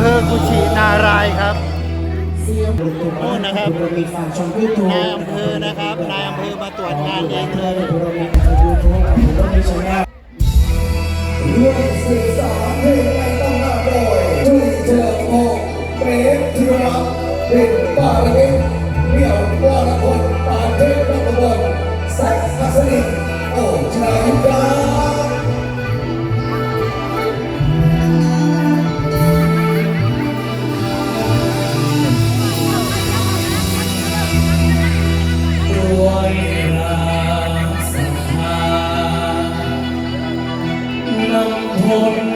ภอกุชินารายครับโน่นนะครับนายอำเภอนะครับนายอำเภอมาตรวจงานเองเลยร่วมสื่อสารเพลงไม่ต้องมาโดยจุยเจอโมเปรมธีระเป็นปาระเกตเมี่ยววรพลปำ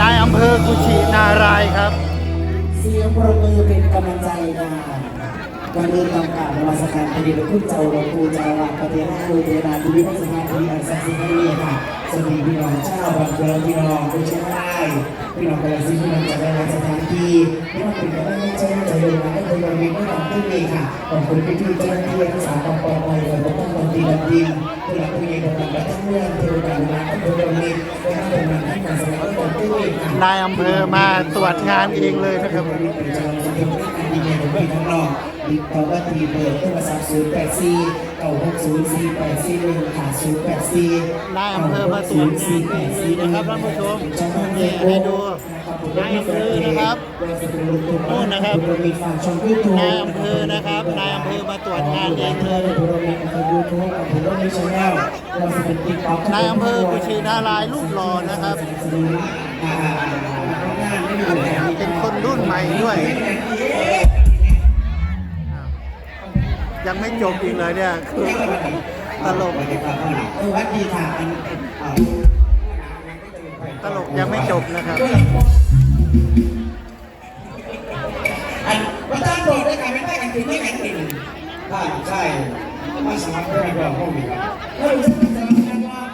นายอำเภอกุชินารายครับ เสียงประมือเป็นกำลังใจนะวันนี้ต้องกราบนมัสการพระเดชพระคุณเจ้าหลวงปู่เจ้าหลักปฏิหารโดยเทวดาที่วิพัฒนที่อันศักดิ์สิทธิ์นี้ยค่ะ สวัสดีพี่น้องชาวบังกิดพี่น้องผู้เชียงราพี่น้องกาฬสินธุ์พี่น้องจากหลายๆสถานที่พี่น้องเป็นกำลังใจให้จเดินมาให้คนเรามีเมื่อวานที่นี้ค่ะขอบคุณพี่ๆเจ้าหน้าที่รักษาความปลอดภัยและปกป้องความดีดันดีผู้หลักผู้ใหญ่ของเราและทั้งเมืองเทวดาและคนเรามีและทั้งคนนั้นทั้งการแสดงความที่นี้ค่ะนายอำเภอมาตรวจงานเองเลยนะครับติดต่อว่าทีเบอร์โทรศัพท์0 8 4 9 6 0 4 8 4 1ค่ะ0 8 4นายอำเภอมาตรวจงานเองเลยนะครับท่านผู้ชมนี่ให้ดูนายอำเภอนะครับนู่นนะครับนายอำเภอนะครับนายอำเภอมาตรวจงานเองเลยนายอำเภอกุชินารายรูปหล่อนะครับเป็นคนรุ่นใหม่ด้วย ยังไม่จบอีกเลยเนี่ยคือตลกเออวัดดีค่ะตลกยังไม่จบนะครับอันวัดตั้งโดดได้กันไม่ได้กันถึงไม่กันถึงใช่ใช่ไมาสามัครเป็นนักร้องห้องนี้ครับแล้วรู้สึกจะเป็นนักร้อง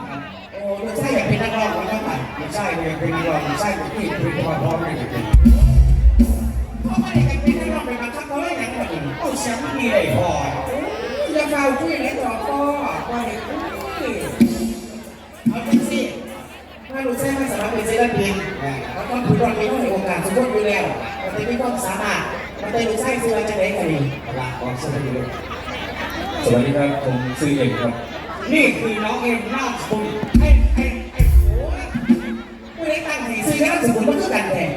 โอ้รู้ใช่อยากเป็นนักร้องคนนั้นไปไม่ใช่ก็ยังเป็นนักร้องใช่ที่เป็นความพร้อมไม่ นี่ได้พอจะเข้าคุยในต่อก็วาาเห็นคุยเอาจริสิถ้ารู้แท้ไม่สามารถเป็นศิลปินมันต้องคุณต้องมีต้องมีโอการสมมติอยู่แล้วมันเป็นความสามารถมันเป็นรู้แท้ซื้อมาจะไหนกันดีลาออกสวัสดีครับสวัสดีครับ ผมซื้อเองครับ นี่คือน้องเอ็มนาคุณเอ็มเอ็มเอ็มโอ้ยผู้ใดตั้งใจซื้อแล้วสมมติมันคือกันแทน